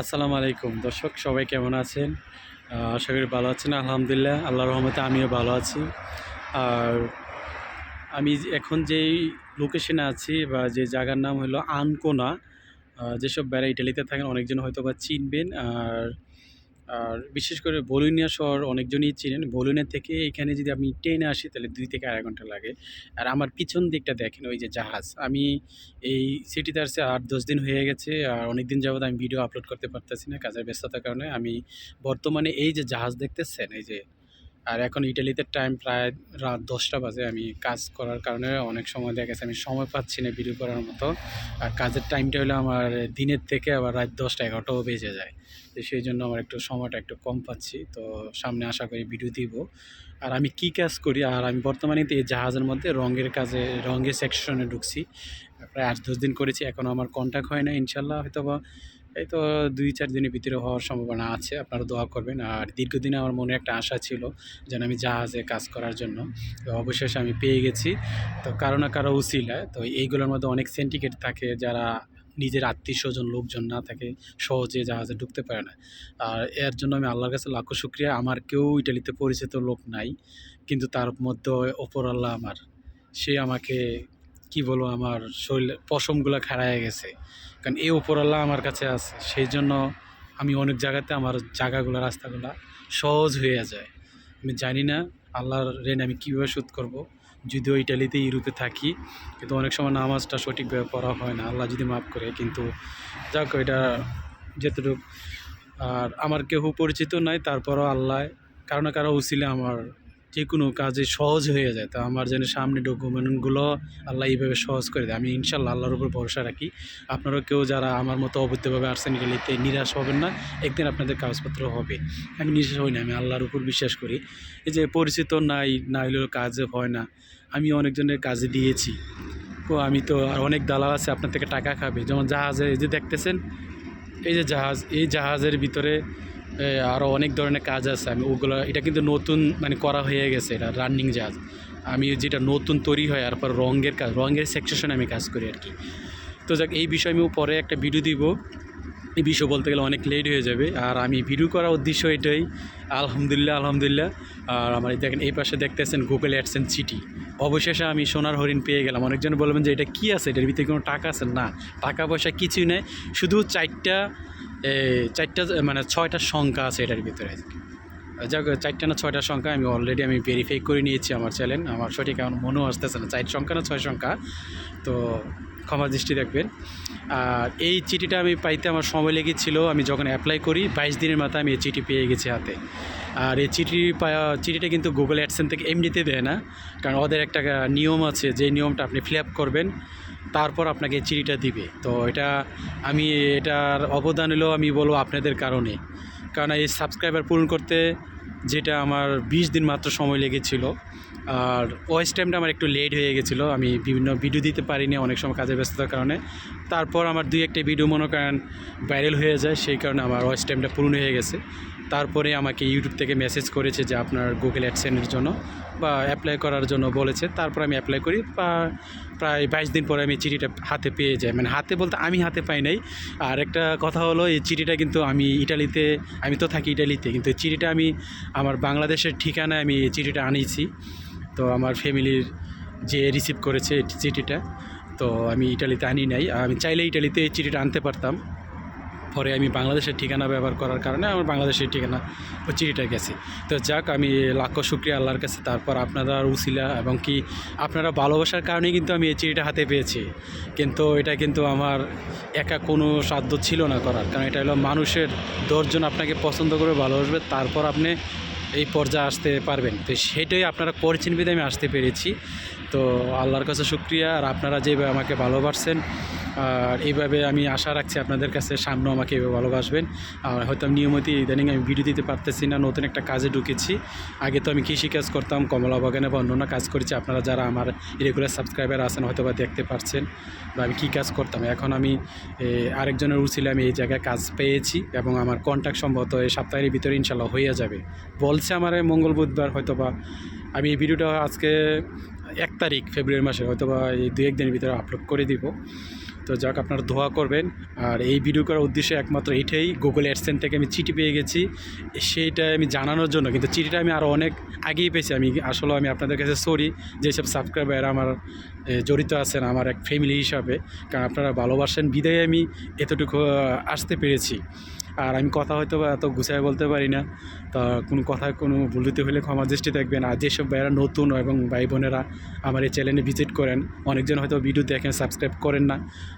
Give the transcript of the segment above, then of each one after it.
আসসালামু আলাইকুম। দর্শক, সবাই কেমন আছেন? আশা করি ভালো আছেন। আলহামদুলিল্লাহ, আল্লাহর রহমতে আমিও ভালো আছি। আর আমি এখন যেই লোকেশনে আছি বা যে জায়গার নাম হলো আনকোনা যেসব বেড়া ইটালিতে থাকেন, অনেকজন হয়তো বা চিনবেন। আর আর বিশেষ করে বলুনিয়া শহর অনেকজনই চিনেন। বলুনিয়া থেকে এখানে যদি আমি ট্রেনে আসি, তাহলে দুই থেকে আড়াই ঘণ্টা লাগে। আর আমার পিছন দিকটা দেখেন, ওই যে জাহাজ। আমি এই সিটিতে আসছে আট, দশ দিন হয়ে গেছে। আর অনেক দিন যাবত আমি ভিডিও আপলোড করতে পারতেছি না কাজের ব্যস্ততার কারণে। আমি বর্তমানে এই যে জাহাজ দেখতেছেন, এই যে, আর এখন ইটালিতে টাইম প্রায় রাত দশটা বাজে। আমি কাজ করার কারণে অনেক সময় দেখা গেছে, আমি সময় পাচ্ছি না ভিডিও করার মতো। আর কাজের টাইমটা হলো আমার দিনের থেকে আবার রাত দশটা এগারোটাও বেজে যায়। তো সেই জন্য আমার একটু সময়টা একটু কম পাচ্ছি। তো সামনে আশা করি ভিডিও দিব। আর আমি কি কাজ করি? আর আমি বর্তমানে এই জাহাজের মধ্যে রঙের কাজে, রঙের সেকশনে ঢুকছি। প্রায় আট দশ দিন করেছি এখনও আমার কন্ট্যাক্ট হয় না ইনশাল্লাহ হয়তো বা এই তো দুই চার দিনের ভিতরে হওয়ার সম্ভাবনা আছে, আপনারা দোয়া করবেন। আর দীর্ঘদিনে আমার মনে একটা আশা ছিল যেন আমি জাহাজে কাজ করার জন্য। তো অবশেষে আমি পেয়ে গেছি। তো কারও না কারও উচিলায়। তো এইগুলোর মধ্যে অনেক সেন্টিকেট থাকে যারা নিজের আত্মীয় স্বজন, লোকজন না থাকে, সহজে জাহাজে ঢুকতে পারে না। আর এর জন্য আমি আল্লাহর কাছে লাখো শুক্রিয়া। আমার কেউ ইটালিতে পরিচিত লোক নাই, কিন্তু তার মধ্যে ওপর আল্লাহ আমার। সে আমাকে, কি বলব, আমার শরীরে, পশমগুলো খাড়ায় গেছে। কারণ এই উপরাল্লা আমার কাছে আছে। সেই জন্য আমি অনেক জায়গাতে আমার জায়গাগুলো, রাস্তাগুলো সহজ হয়ে যায়। আমি জানি না আল্লাহর ঋণ আমি কীভাবে শোধ করব। যদিও ইটালিতে, ইউরোপে থাকি, কিন্তু অনেক সময় নামাজটা সঠিকভাবে পড়া হয় না। আল্লাহ যদি মাফ করে, কিন্তু যাক, এটা যেতটুকু। আর আমার কেউ পরিচিত নাই, তারপরও আল্লাহ কারও না কারও উচিলে আমার যে কোনো কাজে সহজ হয়ে যায়। তো আমার যেন সামনে ডকুমেন্টগুলো আল্লাহ এইভাবে সহজ করে দেয়। আমি ইনশাল্লাহ আল্লাহর উপর ভরসা রাখি। আপনারাও কেউ যারা আমার মতো অবৈধভাবে আসছেন ইটালিতে নিরাশ হবেন না, একদিন আপনাদের কাগজপত্র হবে। আমি নিরাশ হই না, আমি আল্লাহর উপর বিশ্বাস করি। এই যে পরিচিত নাই না হলেও কাজ হয় না। আমি অনেকজনের কাজে দিয়েছি। তো আমি তো আর অনেক দালাল আছে, আপনার থেকে টাকা খাবে। যেমন জাহাজে, এই যে দেখতেছেন? এই যে জাহাজ, এই জাহাজের ভিতরে আরও অনেক ধরনের কাজ আছে। আমি ওগুলো, এটা কিন্তু নতুন মানে করা হয়ে গেছে, এটা রানিং জাহাজ আমি যেটা নতুন তৈরি হয়, আর পর রঙের কাজ, রঙের সেকশনে আমি কাজ করি আর কি। তো যাক, এই বিষয়ে আমি পরে একটা ভিডিও দিব। এই বিষয় বলতে গেলে অনেক লেট হয়ে যাবে। আর আমি ভিডিও করার উদ্দেশ্য এটাই। আলহামদুলিল্লাহ আলহামদুলিল্লাহ। আর আমার দেখেন, এই পাশে দেখতেছেন গুগল অ্যাডসেন্স সিটি অবশেষে আমি সোনার হরিণ পেয়ে গেলাম। অনেকজন বলবেন যে, এটা কি আছে? এটার ভিতরে কোনো টাকা আছে? না, টাকা পয়সা কিছুই নেই। শুধু চারটা চারটা মানে ছয়টা সংখ্যা আছে এটার ভিতরে। যাক, চারটা না ছয়টা সংখ্যা আমি অলরেডি আমি ভেরিফাই করে নিয়েছি আমার চ্যানেল আমার সঠিক এখন মনেও আসতেছে না। চার সংখ্যা না ছয় সংখ্যা? তো ক্ষমা দৃষ্টি রাখবেন। আর এই চিঠিটা আমি পাইতে আমার সময় লেগেছিল। আমি যখন অ্যাপ্লাই করি, বাইশ দিনের মাথায় আমি এই চিঠি পেয়ে গেছি হাতে। আর এই চিঠি চিঠিটা কিন্তু গুগল অ্যাডসেন থেকে এমনিতে দেয় না। কারণ ওদের একটা নিয়ম আছে যে নিয়মটা আপনি ফিল আপ করবেন, তারপর আপনাকে চিঠিটা দিবে। তো এটা আমি, এটার অবদান হলো আমি বলব আপনাদের কারণে। কারণ এই সাবস্ক্রাইবার পূরণ করতে যেটা আমার বিশ দিন মাত্র সময় লেগেছিল, আর ওয়েস টাইমটা আমার একটু লেট হয়ে গেছিল। আমি বিভিন্ন ভিডিও দিতে পারিনি, অনেক সময় কাজের ব্যস্ততার কারণে। তারপর আমার দুই একটা ভিডিও মনে করেন ভাইরাল হয়ে যায়, সেই কারণে আমার ওয়েস টাইমটা পূরণ হয়ে গেছে। তারপরে আমাকে ইউটিউব থেকে মেসেজ করেছে যে আপনার গুগল অ্যাডসেনের জন্য বা অ্যাপ্লাই করার জন্য বলেছে। তারপর আমি অ্যাপ্লাই করি বা প্রায় বাইশ দিন পরে আমি চিঠিটা হাতে পেয়ে যাই। মানে হাতে বলতে আমি হাতে পাই নাই। আর একটা কথা হলো, এই চিঠিটা কিন্তু আমি ইটালিতে, আমি তো থাকি ইটালিতে, কিন্তু এই চিঠিটা আমি আমার বাংলাদেশের ঠিকানায় আমি এই চিঠিটা আনিয়েছি। তো আমার ফ্যামিলির যে রিসিভ করেছে চিঠিটা, তো আমি ইটালিতে আনি নাই। আমি চাইলে ইটালিতে এই চিঠিটা আনতে পারতাম। পরে আমি বাংলাদেশের ঠিকানা ব্যবহার করার কারণে আমার বাংলাদেশের ঠিকানা ওই চিঠিটা গেছে। তো যাক, আমি লাখো শুক্রিয়া আল্লাহর কাছে। তারপর আপনারা উসিলা এবং কি আপনারা ভালোবাসার কারণেই কিন্তু আমি এই চিঠিটা হাতে পেয়েছি। কিন্তু এটা কিন্তু আমার একা কোনো সাধ্য ছিল না করার। কারণ এটা হলো মানুষের দশজন আপনাকে পছন্দ করে ভালোবাসবে, তারপর আপনি এই পর্যায়ে আসতে পারবেন। তো সেটাই আপনারা করেছেন বিধে আমি আসতে পেরেছি। তো আল্লাহর কাছে শুক্রিয়া। আর আপনারা যেভাবে আমাকে ভালোবাসছেন, আর এইভাবে আমি আশা রাখছি আপনাদের কাছে সামনেও আমাকে এভাবে ভালোবাসবেন। আর হয়তো আমি নিয়মিত ইদানিং আমি ভিডিও দিতে পারতেছি না, নতুন একটা কাজে ঢুকেছি। আগে তো আমি কৃষি কাজ করতাম কমলা বাগানে বা অন্যান্য কাজ করেছি। আপনারা যারা আমার রেগুলার সাবস্ক্রাইবার আছেন হয়তো বা দেখতে পারছেন বা আমি কী কাজ করতাম। এখন আমি আরেকজনের উচিলে আমি এই জায়গায় কাজ পেয়েছি এবং আমার কন্ট্যাক্ট সম্ভবত এই সপ্তাহের ভিতরে ইনশাল্লাহ হয়ে যাবে। বলছে আমার মঙ্গল বুধবার হয়তো বা আমি এই ভিডিওটা আজকে এক তারিখ ফেব্রুয়ারি মাসে হয়তো বা এই দু একদিনের ভিতরে আপলোড করে দিব। তো যাক, আপনারা দোয়া করবেন। আর এই ভিডিও করার উদ্দেশ্য একমাত্র এটাই গুগল অ্যাডসেন্ট থেকে আমি চিঠি পেয়ে গেছি। সেইটা আমি জানানোর জন্য, কিন্তু চিঠিটা আমি আরও অনেক আগেই পেয়েছি। আমি আসলে আমি আপনাদের কাছে সরি যেসব সাবস্ক্রাইবার আমার জড়িত আছেন আমার এক ফ্যামিলি হিসাবে। কারণ আপনারা ভালোবাসেন, বিদায় আমি এতটুকু আসতে পেরেছি। আর আমি কথা হয়তো এত গুছায় বলতে পারি না। তা কোনো কথা কোনো ভুল ত্রুটি হলে ক্ষমা দৃষ্টি দেখবেন। আর যেসব ভাইয়েরা নতুন এবং ভাই বোনেরা আমার এই চ্যানেলে ভিজিট করেন, অনেকজন হয়তো ভিডিও দেখেন সাবস্ক্রাইব করেন না।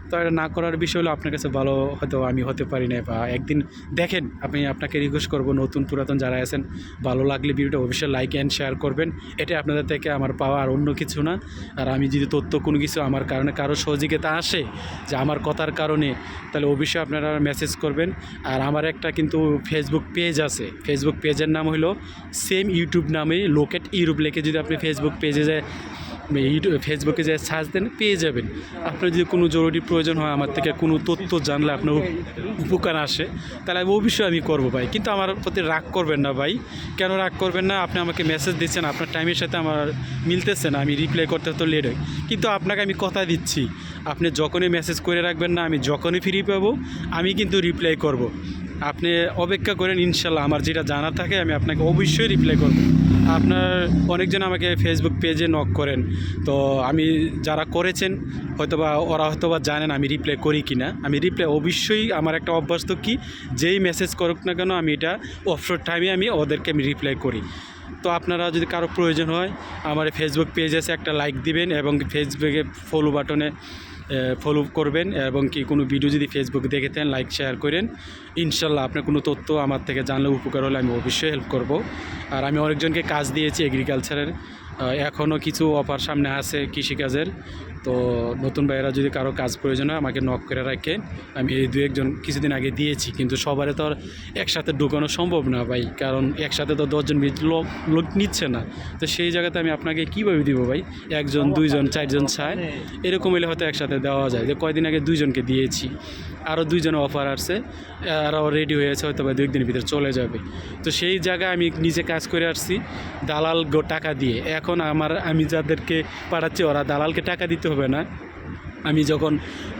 তো এটা না করার বিষয় হলো আপনার কাছে ভালো হয়তো আমি হতে পারি না বা একদিন দেখেন, আমি আপনাকে রিকোয়েস্ট করব নতুন পুরাতন যারা আছেন, ভালো লাগলে ভিডিওটা অবশ্যই লাইক অ্যান্ড শেয়ার করবেন। এটা আপনাদের থেকে আমার পাওয়া আর অন্য কিছু না। আর আমি যদি তথ্য কোনো কিছু আমার কারণে কারও সহযোগিতা আসে, যে আমার কথার কারণে, তাহলে অবশ্যই আপনারা মেসেজ করবেন। আর আমার একটা কিন্তু ফেসবুক পেজ আছে। ফেসবুক পেজের নাম হলো সেম ইউটিউব নামেই লোকেট ইউরোপ লেখে যদি আপনি ফেসবুক পেজে যায় ইউটিউব ফেসবুকে যে সার্চ দেন, পেয়ে যাবেন। আপনার যদি কোনো জরুরি প্রয়োজন হয়, আমার থেকে কোনো তথ্য জানলে আপনার উপকার আসে, তাহলে অবশ্যই আমি করব ভাই। কিন্তু আমার প্রতি রাগ করবেন না ভাই। কেন রাগ করবেন না? আপনি আমাকে মেসেজ দিচ্ছেন, আপনার টাইমের সাথে আমার মিলতেছে না, আমি রিপ্লাই করতে তো লেট হয়। কিন্তু আপনাকে আমি কথা দিচ্ছি। আপনি যখনই মেসেজ করে রাখবেন না, আমি যখনই ফ্রি পাবো, আমি কিন্তু রিপ্লাই করব। আপনি অপেক্ষা করেন, ইনশাল্লাহ আমার যেটা জানা থাকে আমি আপনাকে অবশ্যই রিপ্লাই করব। আপনার অনেকজন আমাকে ফেসবুক পেজে নক করেন। তো আমি যারা করেছেন, হয়তোবা ওরা হয়তোবা জানেন আমি রিপ্লাই করি কি না আমি রিপ্লাই অবশ্যই আমার একটা অভ্যাস তো কি, যেই মেসেজ করুক না কেন আমি এটা অবসর টাইমে আমি ওদেরকে আমি রিপ্লাই করি। তো আপনারা যদি কারও প্রয়োজন হয়, আমার ফেসবুক পেজ আছে একটা লাইক দিবেন এবং ফেসবুকে ফলো বাটনে ফলো করবেন এবং কি কোনো ভিডিও যদি ফেসবুকে দেখে থাকেন লাইক শেয়ার করেন, ইনশাল্লাহ আপনার কোনো তথ্য আমার থেকে জানলে উপকার হলে আমি অবশ্যই হেল্প করব। আর আমি অনেকজনকে কাজ দিয়েছি এগ্রিকালচারের এখনও কিছু অফার সামনে আছে কৃষিকাজের। তো নতুন ভাইয়েরা যদি কারও কাজ প্রয়োজন হয় আমাকে নক করে রাখেন আমি এই দু একজন কিছুদিন আগে দিয়েছি কিন্তু সবারে তো আর একসাথে ঢুকানো সম্ভব না ভাই কারণ একসাথে তো দশজন লোক লোক নিচ্ছে না। তো সেই জায়গাতে আমি আপনাকে কীভাবে দিব ভাই? একজন দুইজন চারজন চায় এরকম হলে হয়তো একসাথে দেওয়া যায়। যে কয়দিন আগে দুইজনকে দিয়েছি আরও দুইজন অফার আসছে আরও রেডি হয়েছে হয়তো বা দু একদিনের ভিতরে চলে যাবে। তো সেই জায়গায় আমি নিজে কাজ করে আসছি দালাল গো টাকা দিয়ে। এখন আমার আমি যাদেরকে পাঠাচ্ছি ওরা দালালকে টাকা দিতে হবে না। আমি যখন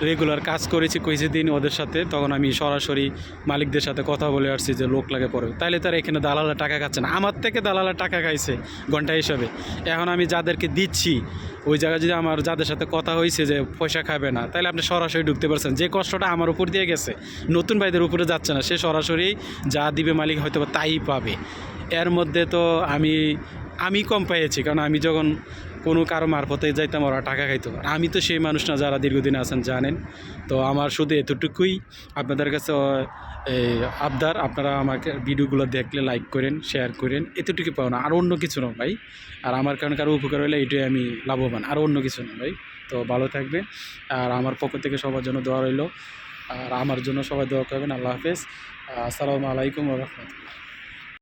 রেগুলার কাজ করেছি কয়েছে দিন ওদের সাথে, তখন আমি সরাসরি মালিকদের সাথে কথা বলে আসছি যে লোক লাগে পড়ে তাইলে তারা এখানে দালালা টাকা খাচ্ছে না। আমার থেকে দালালা টাকা খাইছে ঘণ্টা হিসাবে। এখন আমি যাদেরকে দিচ্ছি, ওই জায়গায় যদি আমার যাদের সাথে কথা হয়েছে যে পয়সা খাবে না তাহলে আপনি সরাসরি ঢুকতে পারছেন। যে কষ্টটা আমার উপর দিয়ে গেছে, নতুন ভাইদের উপরে যাচ্ছে না, সে সরাসরি যা দিবে মালিক হয়তো তাই পাবে। এর মধ্যে তো আমি আমি কম পেয়েছি। কারণ আমি যখন কোনো কারও মারফতে যাইতাম, ওরা টাকা খাইতো। আর আমি তো সেই মানুষ না যারা দীর্ঘদিন আছেন, জানেন। তো আমার শুধু এতটুকুই আপনাদের কাছে আবদার। আপনারা আমাকে ভিডিওগুলো দেখলে লাইক করেন শেয়ার করেন। এতটুকু পাও না। আর অন্য কিছু না ভাই। আর আমার কারণে কারও উপকার হলে এটাই আমি লাভবান। আর অন্য কিছু না ভাই। তো ভালো থাকবে আর আমার পক্ষ থেকে সবার জন্য দোয়া রইল। আর আমার জন্য সবাই দোয়া করবেন। আল্লাহ হাফেজ। আসসালামু আলাইকুম রহমতুল্লাহ।